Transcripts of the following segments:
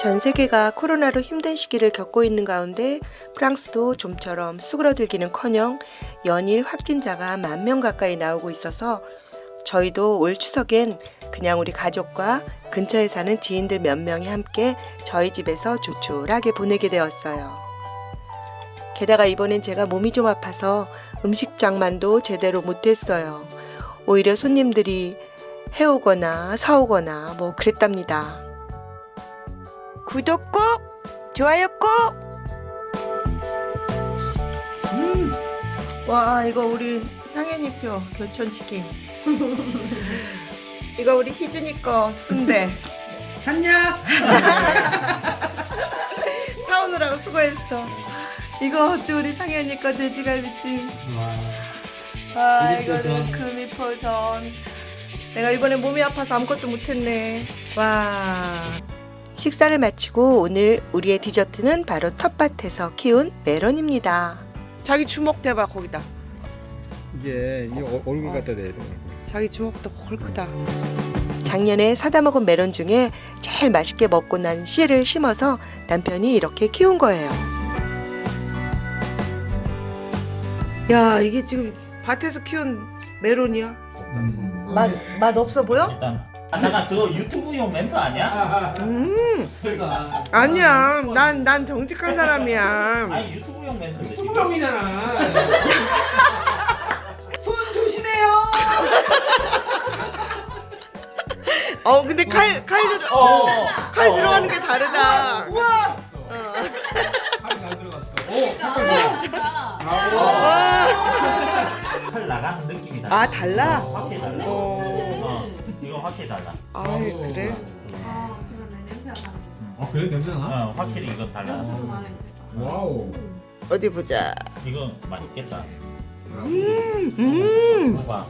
전 세계가 코로나로 힘든 시기를 겪고 있는 가운데 프랑스도 좀처럼 수그러들기는커녕 연일 확진자가 만 명 가까이 나오고 있어서 저희도 올 추석엔 그냥 우리 가족과 근처에 사는 지인들 몇 명이 함께 저희 집에서 조촐하게 보내게 되었어요. 게다가 이번엔 제가 몸이 좀 아파서 음식 장만도 제대로 못했어요. 오히려 손님들이 해오거나 사오거나 뭐 그랬답니다. 구독 꼭! 좋아요 꼭! 음, 와 이거 우리 상현이표 교촌 치킨 이거 우리 희준이 거 순대 샀냐? 사오느라고 수고했어 이거 또 우리 상현이 거 돼지갈비찜 아 금이포전. 이거는 금이포전 내가 이번에 몸이 아파서 아무것도 못했네 와 식사를 마치고 오늘 우리의 디저트는 바로 텃밭에서 키운 메론입니다. 자기 주먹 대봐 거기다. 이게 이 어- 얼굴 갖다 대야 돼. 자기 주먹도 헐 크다. 작년에 사다 먹은 메론 중에 제일 맛있게 먹고 난 씨를 심어서 남편이 이렇게 키운 거예요. 야 이게 지금 밭에서 키운 메론이야? 맛, 맛 없어 보여? 일단 아 잠깐 저거 유튜브용 멘트 아니야? 음 그러니까 아니야 난 난 정직한 사람이야 아니 유튜브용 멘트인데 지금 뚜껑이잖아. 손 조심해요. 어 근데 칼칼 들어 어, 어, 칼 어, 들어가는 게 다르다 우와. 어. 칼잘 들어갔어. 오. 어. 아, 칼 나가는 느낌이 달라 아 달라? 어, 확실히 달라 어. 어, 이거 확실히 달라 아 그래? 어, 그래 냄새나? 어, 확실히 이건 달라 와우. 어디 보자 이거 맛있겠다 음 봐봐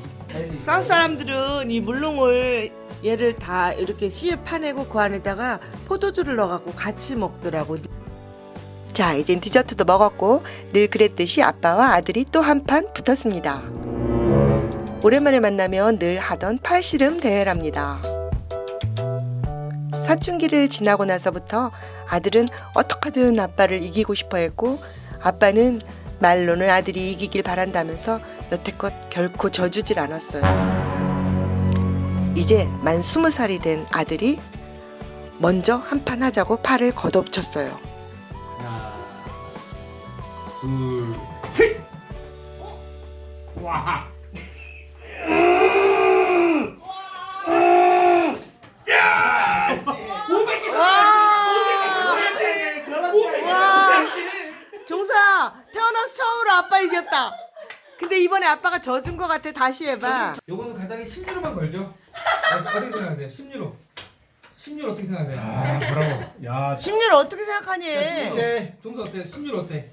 프랑스 사람들은 이 물롱을 얘를 다 이렇게 씨에 파내고 그 안에다가 포도주를 넣어갖고 같이 먹더라고. 자, 이젠 디저트도 먹었고 늘 그랬듯이 아빠와 아들이 또 한 판 붙었습니다. 오랜만에 만나면 늘 하던 팔씨름 대회랍니다. 사춘기를 지나고 나서부터 아들은 어떻게든 아빠를 이기고 싶어 했고 아빠는 말로는 아들이 이기길 바란다면서 여태껏 결코 져주질 않았어요. 이제 만 스무 살이 된 아들이 먼저 한 판 하자고 팔을 걷어붙였어요. 하나, 둘, 셋. 와. 와, 종사 처음으로 아빠 이겼다. 근데 이번에 아빠가 져준 것 같아. 다시 해봐. 요거는 간단히 10유로만 걸죠? 어, 어떻게 생각하세요? 10유로. 10유로 어떻게 생각하세요? 아, 뭐라고? 야, 심리를 어떻게 생각하니? 오케이. 종수 어때? 10유로 어때?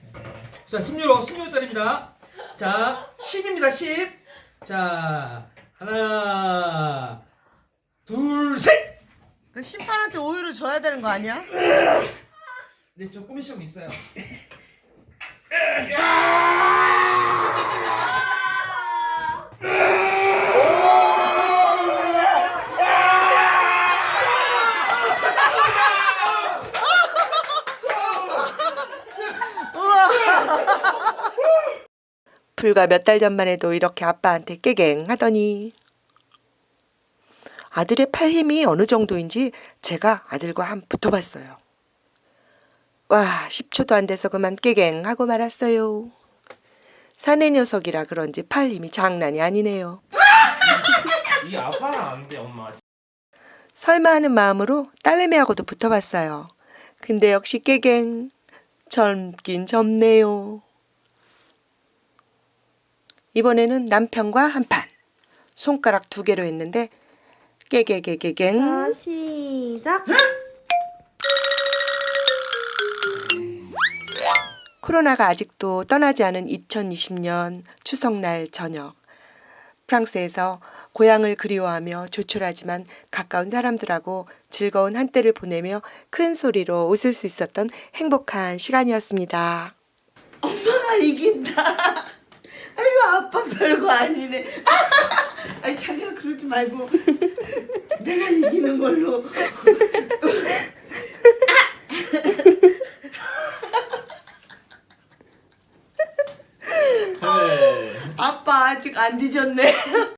자, 10유로, 10유로짜리입니다. 자, 10입니다, 10. 자, 하나, 둘, 셋! 그 심판한테 오히려 줘야 되는 거 아니야? 네, 저 꾸미 시험 있어요. 불과 몇 달 전만 해도 이렇게 아빠한테 깨갱 하더니 아들의 팔 힘이 어느 정도인지 제가 아들과 한 붙어봤어요. 와, 10초도 안 돼서 그만 깨갱 하고 말았어요. 사내 녀석이라 그런지 팔 힘이 장난이 아니네요. 이 아빠는 안 돼, 엄마. 설마 하는 마음으로 딸내미하고도 붙어봤어요. 근데 역시 깨갱. 젊긴 젊네요. 이번에는 남편과 한 판. 손가락 두 개로 했는데 깨개개개갱. 시작. 코로나가 아직도 떠나지 않은 2020년 추석날 저녁. 프랑스에서 고향을 그리워하며 조촐하지만 가까운 사람들하고 즐거운 한때를 보내며 큰 소리로 웃을 수 있었던 행복한 시간이었습니다. 엄마가 이긴다. 아이고 아빠 별거 아니네. 아이 자기야 그러지 말고 내가 이기는 걸로. 헤이. 아. 네. 아빠 아직 안 뒤졌네.